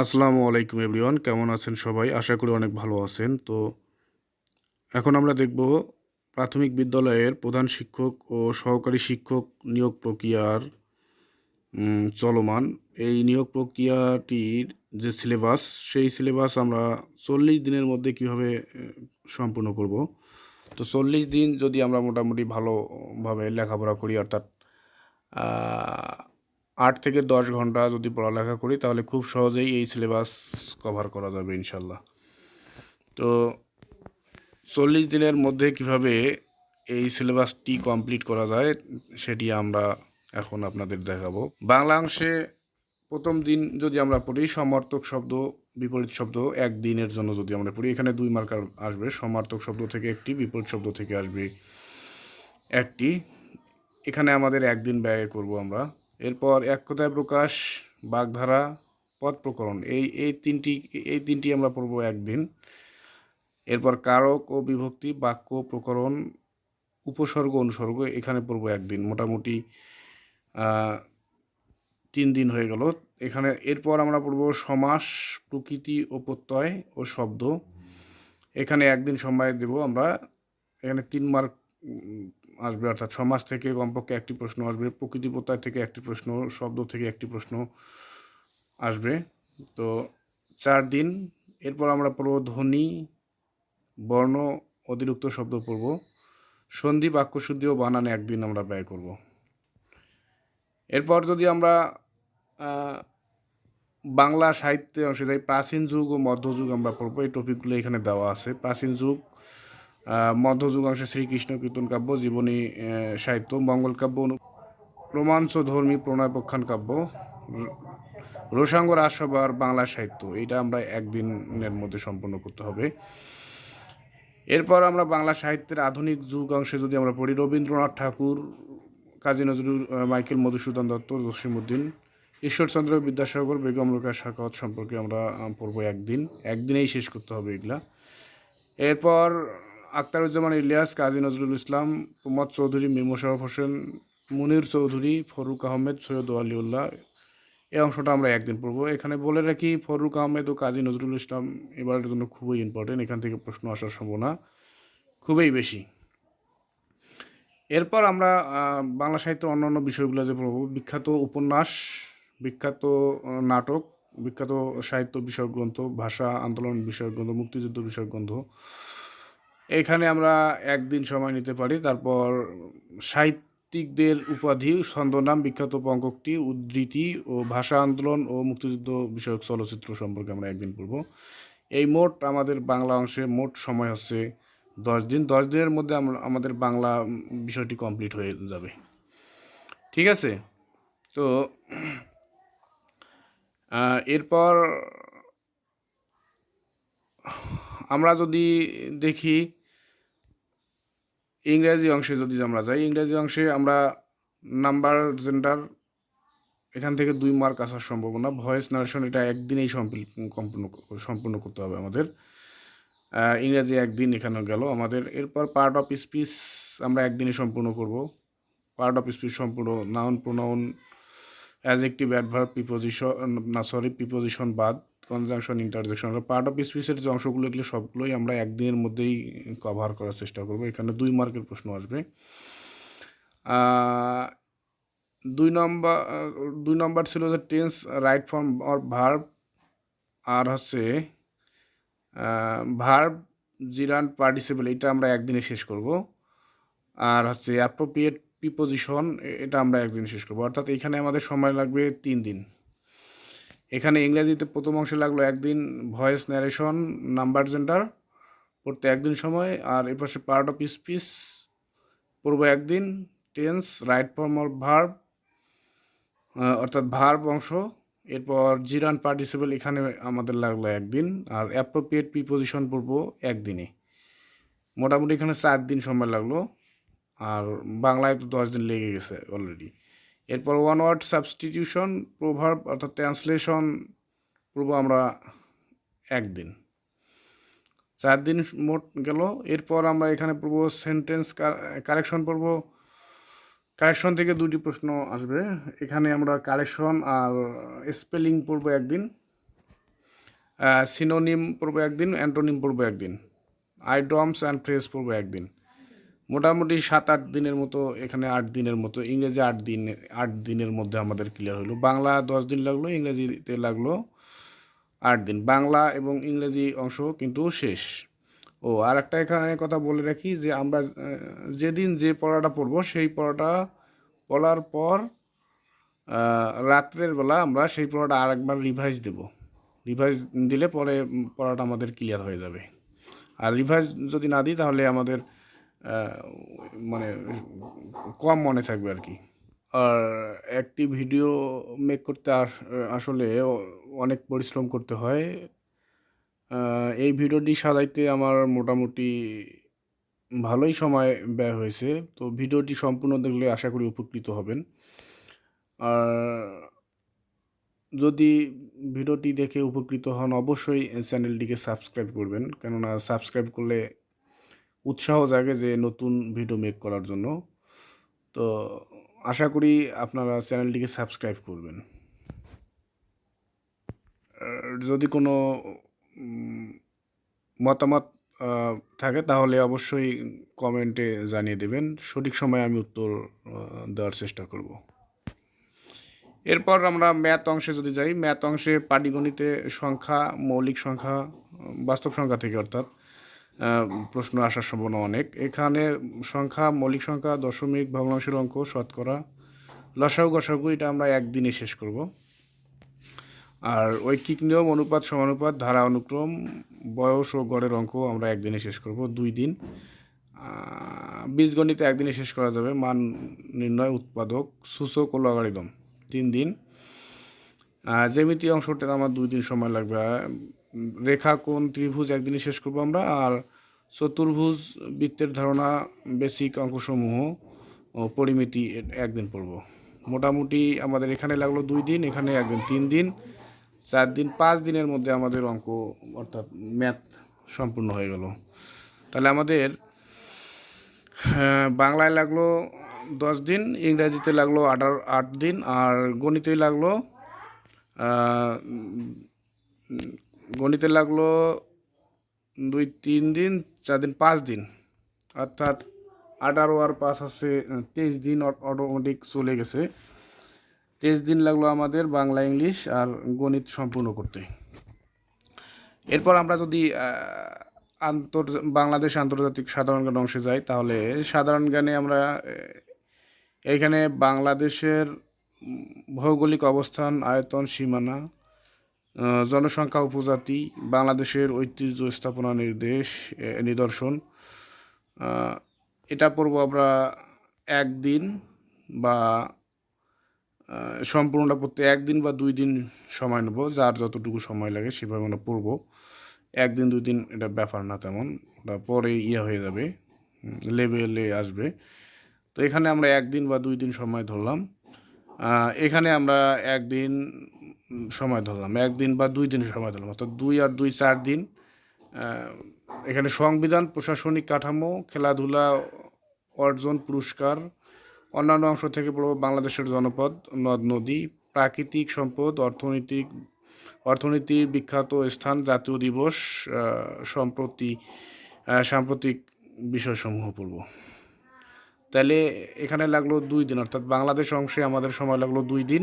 আসসালামু আলাইকুম এভরিওয়ান, কেমন আছেন সবাই? আশা করি অনেক ভালো আছেন। তো এখন আমরা দেখব প্রাথমিক বিদ্যালয়ের প্রধান শিক্ষক ও সহকারী শিক্ষক নিয়োগ প্রক্রিয়ার চলমান। এই নিয়োগ প্রক্রিয়াটির যে সিলেবাস, সেই সিলেবাস আমরা চল্লিশ দিনের মধ্যে কীভাবে সম্পূর্ণ করব? তো চল্লিশ দিন যদি আমরা মোটামুটি ভালোভাবে লেখাপড়া করি, অর্থাৎ আট থেকে দশ ঘণ্টা যদি পড়ালেখা করি, তাহলে খুব সহজেই এই সিলেবাস কভার করা যাবে ইনশাল্লাহ। তো চল্লিশ দিনের মধ্যে কীভাবে এই সিলেবাসটি কমপ্লিট করা যায়, সেটি আমরা এখন আপনাদের দেখাবো। বাংলা অংশে প্রথম দিন যদি আমরা পড়ি, সমার্থক শব্দ, বিপরীত শব্দ এক দিনের জন্য যদি আমরা পড়ি, এখানে দুই মার্কার আসবে, সমার্থক শব্দ থেকে একটি, বিপরীত শব্দ থেকে আসবে একটি। এখানে আমাদের একদিন ব্যয় করব আমরা। এরপর এক কথায় প্রকাশ, বাগধারা পদ প্রকরণ এই এই তিনটি এই তিনটি আমরা পড়ব একদিন। এরপর কারক ও বিভক্তি, বাক্য প্রকরণ উপসর্গ, অনুসর্গ, এখানে পড়ব একদিন। মোটামুটি তিন দিন হয়ে গেল। এখানে, এরপর আমরা পড়ব সমাস, প্রকৃতি ও প্রত্যয় ও শব্দ। এখানে একদিন সময় দেব আমরা। এখানে তিন মার্ক আসবে, অর্থাৎ সমাজ থেকে কমপক্ষে একটি প্রশ্ন আসবে প্রকৃতি প্রত্যয় থেকে একটি প্রশ্ন, শব্দ থেকে একটি প্রশ্ন আসবে। তো চার দিন, এরপর আমরা পড়ব ধ্বনি, বর্ণ, অতিরিক্ত শব্দ পড়ব। সন্ধি, বাক্যশুদ্ধি ও বানানে একদিন আমরা ব্যয় করব। এরপর যদি আমরা বাংলা সাহিত্যে অংশে যাই প্রাচীন যুগ ও মধ্যযুগ আমরা পড়ব, এই টপিকগুলো এখানে দেওয়া আছে। প্রাচীন যুগ আহ, মধ্যযুগ অংশে শ্রীকৃষ্ণ কীর্তন কাব্য জীবনী সাহিত্য মঙ্গল কাব্য রোমাঞ্চ ধর্মী প্রণয় প্রখ্যান কাব্য রোসাঙ্গ রাজসভার বাংলা সাহিত্য। এটা আমরা একদিনের মধ্যে সম্পন্ন করতে হবে। এরপর আমরা বাংলা সাহিত্যের আধুনিক যুগ অংশে যদি আমরা পড়ি রবীন্দ্রনাথ ঠাকুর কাজী নজরুল মাইকেল মধুসূদন দত্ত জসিমুদ্দিন ঈশ্বরচন্দ্র বিদ্যাসাগর বেগম রোকেয়া শাখাওয়াত সম্পর্কে আমরা পড়ব একদিন। একদিনেই শেষ করতে হবে এগুলা। এরপর আখতারুজ্জামান ইলিয়াস, কাজী নজরুল ইসলাম, প্রমোদ চৌধুরী, মীর মোশাররফ হোসেন, মুনির চৌধুরী, ফরুক আহমেদ, সৈয়দ আলিউল্লাহ এই অংশটা আমরা একদিন পড়ব। এখানে বলে রাখি, ফরুক আহমেদ ও কাজী নজরুল ইসলাম এবারের জন্য খুবই ইম্পর্টেন্ট এখান থেকে প্রশ্ন আসার সম্ভাবনা খুবই বেশি। এরপর আমরা বাংলা সাহিত্যের অন্যান্য বিষয়গুলো যে পড়ব, বিখ্যাত উপন্যাস, বিখ্যাত নাটক, বিখ্যাত সাহিত্য বিষয়ক গ্রন্থ, ভাষা আন্দোলন বিষয়ক গ্রন্থ, মুক্তিযুদ্ধ বিষয়ক গ্রন্থ এখানে আমরা একদিন সময় নিতে পারি। তারপর সাহিত্যিকদের উপাধি, ছন্দনাম, বিখ্যাত পঙ্কটি উদ্ধৃতি ও ভাষা আন্দোলন ও মুক্তিযুদ্ধ বিষয়ক চলচ্চিত্র সম্পর্কে আমরা একদিন পড়ব। এই মোট আমাদের বাংলা অংশে মোট সময় হচ্ছে দশ দিন। দশ দিনের মধ্যে আমরা আমাদের বাংলা বিষয়টি কমপ্লিট হয়ে যাবে। ঠিক আছে? তো এরপর আমরা যদি দেখি ইংরেজি অংশে যদি আমরা যাই, ইংরেজি অংশে আমরা নাম্বার, জেন্ডার, এখান থেকে দুই মার্ক আসার সম্ভাবনা। ভয়েস নারেশন এটা একদিনেই সম্পূর্ণ সম্পূর্ণ করতে হবে আমাদের। ইংরেজি একদিন এখানে গেল আমাদের। এরপর পার্ট অফ স্পিচ আমরা একদিনে সম্পূর্ণ করব। পার্ট অফ স্পিচ সম্পূর্ণ noun pronoun adjective adverb preposition না সরি প্রিপোজিশন বাদ। কনজাংশন ইন্টারজেকশন পার্ট অফ স্পিচের যে অংশগুলো, এগুলো সবগুলোই আমরা একদিনের মধ্যেই কভার করার চেষ্টা করব। এখানে দুই মার্কের প্রশ্ন আসবে। দুই নম্বর দুই নম্বর ছিল যে tense right form or verb আর হচ্ছে ভার্ব জিরান পার্টিসিপেল এটা আমরা একদিনে শেষ করব। আর হচ্ছে অ্যাপ্রোপ্রিয়েট প্রিপোজিশন এটা আমরা একদিন শেষ করব। অর্থাৎ এখানে আমাদের সময় লাগবে তিন দিন। এখানে ইংরেজিতে প্রথম অংশে লাগল একদিন ভয়েস ন্যারেশন নাম্বার জেন্ডার পড়তে একদিন সময়, আর এর পাশে পার্ট অফ স্পিচ পড়ব একদিন tense right form of verb অর্থাৎ ভার্ব অংশ, এরপর জিরান পার্টিসিপেল এখানে আমাদের লাগল একদিন, আর অ্যাপ্রোপ্রিয়েট প্রিপোজিশন পড়ব একদিনে। মোটামুটি এখানে চার দিন সময় লাগল, আর বাংলায় তো দশ দিন লেগে গেছে অলরেডি এরপর ওয়ান ওয়ার্ড সাবস্টিটিউশন প্রভাব অর্থাৎ ট্রান্সলেশন পড়ব আমরা একদিন। চার দিন মোট গেল। এরপর আমরা এখানে পড়ব সেন্টেন্স কারেকশন পড়ব। কারেকশন থেকে দুটি প্রশ্ন আসবে। এখানে আমরা কারেকশন আর স্পেলিং পড়ব একদিন। সিনোনিম পড়ব একদিন অ্যান্টোনিম পড়ব একদিন। আইডমস অ্যান্ড ফ্রেস পড়ব একদিন। মোটামুটি সাত, আট দিনের মতো, এখানে আট দিনের মতো, ইংরেজি আট দিন, আট দিনের মধ্যে আমাদের ক্লিয়ার হলো। বাংলা দশ দিন লাগল, ইংরেজিতে লাগল আট দিন। বাংলা এবং ইংরেজি অংশ কিন্তু শেষ। ও আর একটা এখানে কথা বলে রাখি যে আমরা, যেদিন যে পড়াটা পড়ব, সেই পড়াটা পড়ার পর রাত্রের বেলা আমরা সেই পড়াটা আরেকবার রিভাইজ দেব। রিভাইজ দিলে পরে পড়াটা আমাদের ক্লিয়ার হয়ে যাবে। আর রিভাইজ যদি না দিই, তাহলে আমাদের মানে কম মনে থাকবে আর কি। আর একটি ভিডিও মেক করতে আস- আসলে অনেক পরিশ্রম করতে হয়। এই ভিডিওটি সাজাইতে আমার মোটামুটি ভালোই সময় ব্যয় হয়েছে। তো ভিডিওটি সম্পূর্ণ দেখলে আশা করি উপকৃত হবেন। আর যদি ভিডিওটি দেখে উপকৃত হন, অবশ্যই চ্যানেলটিকে সাবস্ক্রাইব করবেন। কেননা সাবস্ক্রাইব করলে উৎসাহ জাগে যে নতুন ভিডিও মেক করার জন্য। তো আশা করি আপনারা চ্যানেলটিকে সাবস্ক্রাইব করবেন। যদি কোনো মতামত থাকে তাহলে অবশ্যই কমেন্টে জানিয়ে দেবেন। সঠিক সময়ে আমি উত্তর দেওয়ার চেষ্টা করব। এরপর আমরা ম্যাথ অংশে যদি যাই, ম্যাথ অংশে পাটিগণিতে সংখ্যা, মৌলিক সংখ্যা, বাস্তব সংখ্যা থেকে অর্থাৎ প্রশ্ন আসার সম্ভাবনা অনেক। এখানে সংখ্যা, মৌলিক সংখ্যা, দশমিক, ভগ্নাংশের অঙ্ক, শতকরা, লসাগু, গসাগু, এটা আমরা একদিনে শেষ করব। আর ঐকিক নিয়ম, অনুপাত, সমানুপাত, ধারা, অনুক্রম, বয়স ও গড়ের অঙ্ক আমরা একদিনে শেষ করব, দুই দিন। বীজগণিতে একদিনে শেষ করা যাবে, মান নির্ণয়, উৎপাদক, সূচক ও লগারিদম, তিন দিন। জ্যামিতি অংশটা আমার দুই দিন সময় লাগবে। রেখা কোণ ত্রিভুজ একদিনে শেষ করব আমরা, আর চতুর্ভুজ বৃত্তের ধারণা বেসিক অঙ্কসমূহ ও পরিমিতি একদিন পড়ব। মোটামুটি আমাদের এখানে লাগল দুই দিন, এখানে একদিন তিন দিন, চার দিন, পাঁচ দিনের মধ্যে আমাদের অঙ্ক অর্থাৎ ম্যাথ সম্পূর্ণ হয়ে গেল। তাহলে আমাদের বাংলায় লাগল দশ দিন, ইংরাজিতে লাগল আঠারো, আট দিন, আর গণিতে লাগল গণিতে লাগল দুই, তিন দিন, চার দিন, পাঁচ দিন। অর্থাৎ আঠারো আর পাঁচ আছে তেইশ দিন অটোমেটিক চলে গেছে। তেইশ দিন লাগল আমাদের বাংলা, ইংলিশ আর গণিত সম্পূর্ণ করতে। এরপর আমরা যদি আন্তর বাংলাদেশ আন্তর্জাতিক সাধারণ জ্ঞান অংশে যাই, তাহলে সাধারণ জ্ঞানে আমরা এখানে বাংলাদেশের ভৌগোলিক অবস্থান, আয়তন, সীমানা জনসংখ্যা উপজাতি, বাংলাদেশের ঐতিহ্য স্থাপনা নির্দেশ নিদর্শন। এটা পড়ব আমরা একদিন বা সম্পূর্ণটা পড়তে একদিন বা দুই দিন সময় নেব, যার যতটুকু সময় লাগে সেভাবে আমরা পড়ব। একদিন, দুই দিন এটা ব্যাপার না তেমন, ওটা পরে ইয়ে হয়ে যাবে, লেভেলে আসবে। তো এখানে আমরা একদিন বা দুই দিন সময় ধরলাম। এখানে আমরা একদিন সময় ধরলাম। একদিন বা দুই দিন সময় ধরলাম। অর্থাৎ দুই আর দুই চার দিন এখানে সংবিধান, প্রশাসনিক কাঠামো, খেলাধুলা, অর্জন, পুরস্কার, অন্যান্য অংশ থেকে পড়ব বাংলাদেশের জনপদ, নদ, নদী, প্রাকৃতিক সম্পদ, অর্থনৈতিক, অর্থনীতির বিখ্যাত স্থান, জাতীয় দিবস সম্প্রতি সাম্প্রতিক বিষয়সমূহ পড়ব। তাহলে এখানে লাগল দুই দিন, অর্থাৎ বাংলাদেশ অংশে আমাদের সময় লাগল দুই দিন।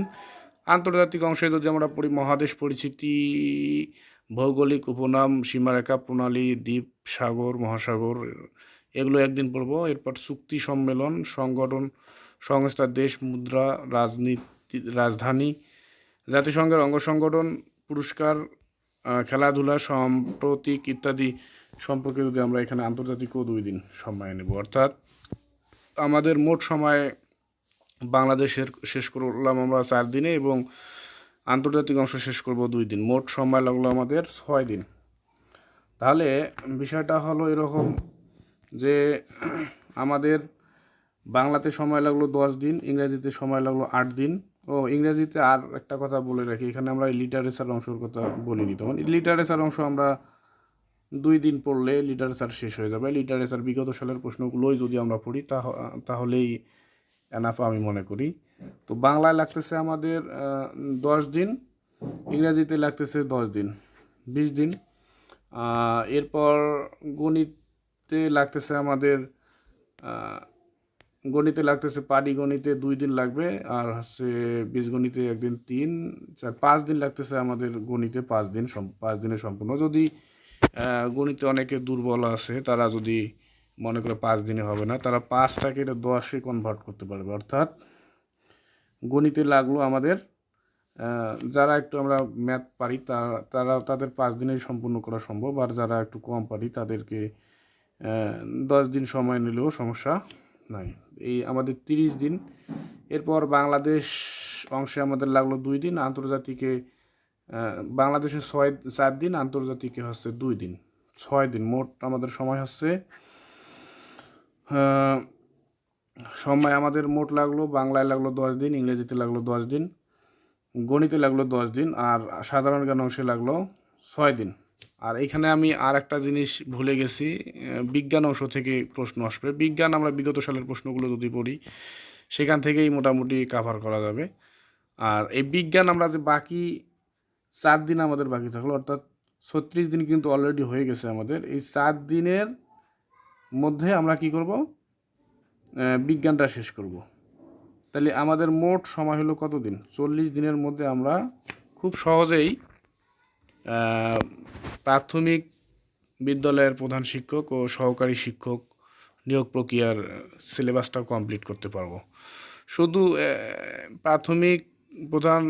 আন্তর্জাতিক অংশে যদি আমরা পড়ি, মহাদেশ পরিচিতি, ভৌগোলিক উপনাম, সীমারেখা, প্রণালী, দ্বীপ, সাগর, মহাসাগর, এগুলো একদিন পড়ব। এরপর চুক্তি সম্মেলন, সংগঠন, সংস্থা, দেশ, মুদ্রা, রাজনীতি, রাজধানী, জাতিসংঘের অঙ্গ সংগঠন, পুরস্কার খেলাধুলা, সাম্প্রতিক ইত্যাদি সম্পর্কে যদি আমরা এখানে আন্তর্জাতিকও দুই দিন সময় নেব। অর্থাৎ আমাদের মোট সময় বাংলাদেশের শেষ করলাম আমরা চার দিনে এবং আন্তর্জাতিক অংশ শেষ করব দুই দিন। মোট সময় লাগল আমাদের ছয় দিন। তাহলে বিষয়টা হলো এরকম যে আমাদের বাংলাতে সময় লাগল দশ দিন, ইংরেজিতে সময় লাগল আট দিন। ও, ইংরেজিতে আর একটা কথা বলে রাখি, এখানে আমরা লিটারেচার অংশের কথা বলিনি তখন। লিটারেচার অংশ আমরা দুই দিন পড়লে লিটারেচার শেষ হয়ে যাবে। লিটারেচার বিগত সালের প্রশ্নগুলোই যদি আমরা পড়ি, তাহ- তাহলেই এনাফ আমি মনে করি। তো বাংলায় লাগতেছে আমাদের দশ দিন, ইংরেজিতে লাগতেছে দশ দিন, বিশ দিন। এরপর গণিতে লাগতেছে আমাদের গণিতে লাগতেছে পারি গণিতে দুই দিন লাগবে, আর হচ্ছে বীজগণিতে একদিন তিন, চার, পাঁচ দিন লাগতেছে আমাদের গণিতে পাঁচ দিন পাঁচ দিনে সম্পূর্ণ। যদি গণিতে অনেকে দুর্বল আছে, তারা যদি মনে করে পাঁচ দিনে হবে না, তারা পাঁচটাকে এটা দশে কনভার্ট করতে পারবে। অর্থাৎ গণিতে লাগল আমাদের যারা একটু আমরা ম্যাথ পারি তারা তারা তাদের পাঁচ দিনেই সম্পূর্ণ করা সম্ভব, আর যারা একটু কম পারি, তাদেরকে দশ দিন সময় নিলেও সমস্যা নাই। এই আমাদের তিরিশ দিন, এরপর বাংলাদেশ অংশে আমাদের লাগল দুই দিন, আন্তর্জাতিকে বাংলাদেশে ছয়, চার দিন, আন্তর্জাতিকে হচ্ছে দুই দিন। ছয় দিন, মোট আমাদের সময় হচ্ছে সময় আমাদের মোট লাগল, বাংলায় লাগল দশ দিন, ইংরেজিতে লাগল দশ দিন, গণিতে লাগল দশ দিন, আর সাধারণ জ্ঞান অংশে লাগল ছয় দিন। আর এখানে আমি আর একটা জিনিস ভুলে গেছি বিজ্ঞান অংশ থেকে প্রশ্ন আসবে। বিজ্ঞান আমরা বিগত সালের প্রশ্নগুলো যদি পড়ি, সেখান থেকেই মোটামুটি কাভার করা যাবে। আর এই বিজ্ঞান আমরা যে বাকি চার দিন আমাদের বাকি থাকল, অর্থাৎ ছত্রিশ দিন কিন্তু অলরেডি হয়ে গেছে আমাদের। এই চার দিনের মধ্যে আমরা কি করব? বিজ্ঞানটা শেষ করব। তাহলে আমাদের মোট সময় হলো কত দিন চল্লিশ দিনের মধ্যে আমরা খুব সহজেই প্রাথমিক বিদ্যালয়ের প্রধান শিক্ষক ও সহকারী শিক্ষক নিয়োগ প্রক্রিয়ার সিলেবাসটা কমপ্লিট করতে পারব। শুধু প্রাথমিক প্রধান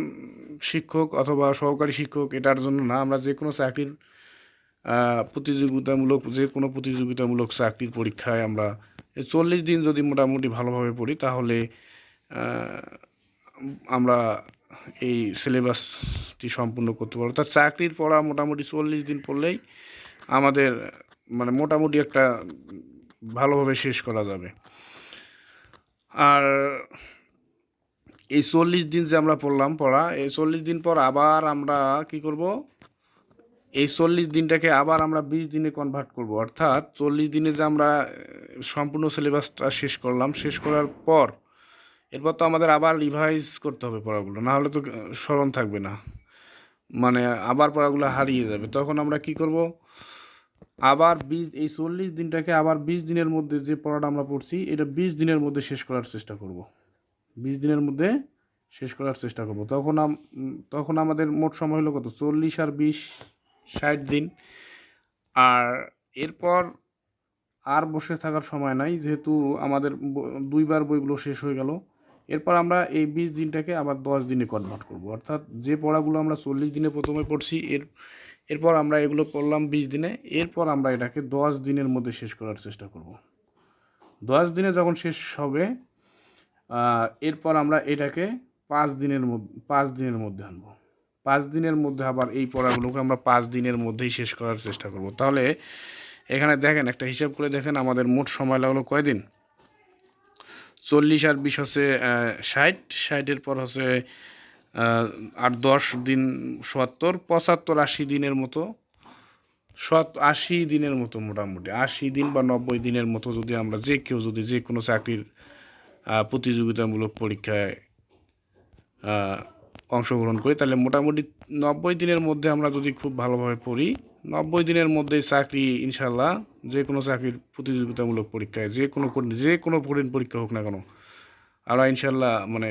শিক্ষক অথবা সহকারী শিক্ষক এটার জন্য না, আমরা যে কোনো চাকরির প্রতিযোগিতামূলক, যে কোনো প্রতিযোগিতামূলক চাকরির পরীক্ষায় আমরা এই চল্লিশ দিন যদি মোটামুটি ভালোভাবে পড়ি, তাহলে আমরা এই সিলেবাসটি সম্পূর্ণ করতে পারব। তা চাকরির পড়া মোটামুটি চল্লিশ দিন পড়লেই আমাদের মানে মোটামুটি একটা ভালোভাবে শেষ করা যাবে। আর এই চল্লিশ দিন যে আমরা পড়লাম পড়া, এই চল্লিশ দিন পর আবার আমরা কি করব? এই চল্লিশ দিনটাকে আবার আমরা বিশ দিনে কনভার্ট করব। অর্থাৎ চল্লিশ দিনে যে আমরা সম্পূর্ণ সিলেবাসটা শেষ করলাম, শেষ করার পর, এরপর তো আমাদের আবার রিভাইজ করতে হবে পড়াগুলো, না হলে তো স্মরণ থাকবে না। মানে আবার পড়াগুলো হারিয়ে যাবে। তখন আমরা কি করব? আবার বিশ, এই চল্লিশ দিনটাকে আবার বিশ দিনের মধ্যে যে পড়াটা আমরা পড়ছি, এটা বিশ দিনের মধ্যে শেষ করার চেষ্টা করব। বিশ দিনের মধ্যে শেষ করার চেষ্টা করব। তখন তখন আমাদের মোট সময় হলো কত? চল্লিশ আর বিশ। ষাট দিন। আর এরপর আর বসে থাকার সময় নাই, যেহেতু আমাদের দুইবার বইগুলো শেষ হয়ে গেল। এরপর আমরা এই বিশ দিনটাকে আবার দশ দিনে কনভার্ট করব। অর্থাৎ যে পড়াগুলো আমরা চল্লিশ দিনে প্রথমে পড়ছি, এর, এরপর আমরা এগুলো পড়লাম বিশ দিনে, এরপর আমরা এটাকে দশ দিনের মধ্যে শেষ করার চেষ্টা করব। দশ দিনে যখন শেষ হবে এরপর আমরা এটাকে পাঁচ দিনের মধ্যে, পাঁচ দিনের মধ্যে আনব। পাঁচ দিনের মধ্যে আবার এই পড়াগুলোকে আমরা পাঁচ দিনের মধ্যেই শেষ করার চেষ্টা করব। তাহলে এখানে দেখেন, একটা হিসাব করে দেখেন আমাদের মোট সময় লাগল কয়দিন? চল্লিশ আর বিশ হচ্ছে ষাট। ষাটের পর হচ্ছে আর দশ দিন সত্তর। পঁচাত্তর আশি দিনের মতো, সত, আশি দিনের মতো মোটামুটি। আশি দিন বা নব্বই দিনের মতো যদি আমরা যে কেউ যদি যে কোনো চাকরির প্রতিযোগিতামূলক পরীক্ষায় অংশগ্রহণ করি, তাহলে মোটামুটি নব্বই দিনের মধ্যে আমরা যদি খুব ভালোভাবে পড়ি, নব্বই দিনের মধ্যে চাকরি ইনশাল্লাহ যে কোনো চাকরির প্রতিযোগিতামূলক পরীক্ষায় যে কোনো যে কোনো কঠিন পরীক্ষা হোক না কেন, আমরা ইনশাল্লাহ মানে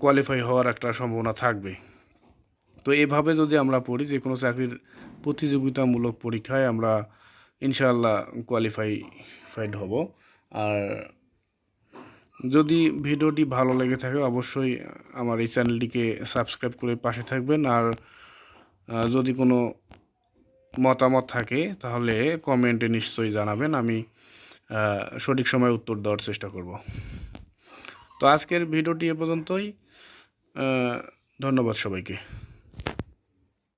কোয়ালিফাই হওয়ার একটা সম্ভাবনা থাকবে। তো এভাবে যদি আমরা পড়ি যে কোনো চাকরির প্রতিযোগিতামূলক পরীক্ষায় আমরা ইনশাল্লাহ কোয়ালিফাই ফাইড হব। আর যদি ভিডিওটি ভালো লেগে থাকে, অবশ্যই আমার এই চ্যানেলটিকে সাবস্ক্রাইব করে পাশে থাকবেন। আর যদি কোনো মতামত থাকে, তাহলে কমেন্টে নিশ্চয়ই জানাবেন। আমি সঠিক সময়ে উত্তর দেওয়ার চেষ্টা করব। তো আজকের ভিডিওটি এ পর্যন্তই। ধন্যবাদ সবাইকে।